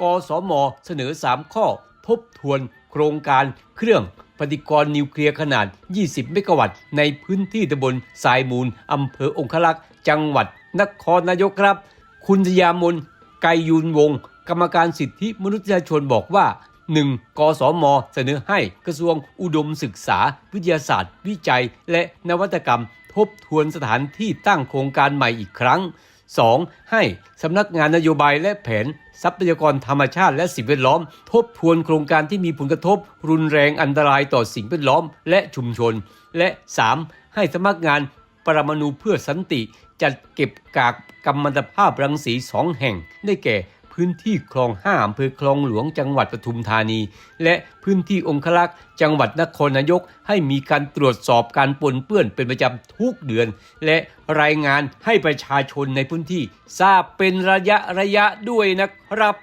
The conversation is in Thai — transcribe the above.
กสมเสนอ 3 ข้อ ทบทวนโครงการเครื่องปฏิกรณ์นิวเคลียร์ขนาด 20 เมกะวัตต์ ในพื้นที่ตำบลสายมูล อำเภอองคลักษ์จังหวัดนครนายกครับ คุณยามนไกยุนวงศ์กรรมการสิทธิมนุษยชนบอกว่า 1. กสม เสนอให้กระทรวงอุดมศึกษา วิทยาศาสตร์ วิจัย และนวัตกรรม ทบทวนสถานที่ตั้งโครงการใหม่อีกครั้ง 2. ให้สำนักงานนโยบายและแผน ทรัพยากรธรรมชาติและสิ่งแวดล้อม ทบทวนโครงการที่มีผลกระทบ รุนแรงอันตรายต่อสิ่งแวดล้อมและชุมชน และ 3. ให้สำนักงานปรมาณูเพื่อสันติ จัดเก็บกากกัมมันตภาพรังสีสองแห่งได้แก่ พื้นที่คลองห้าอำเภอคลองหลวงจังหวัดปทุมธานี และพื้นที่องคลักษ์จังหวัดนครนายก ให้มีการตรวจสอบการปนเปื้อนเป็นประจำทุกเดือน และรายงานให้ประชาชนในพื้นที่ทราบเป็นระยะระยะด้วยนะครับ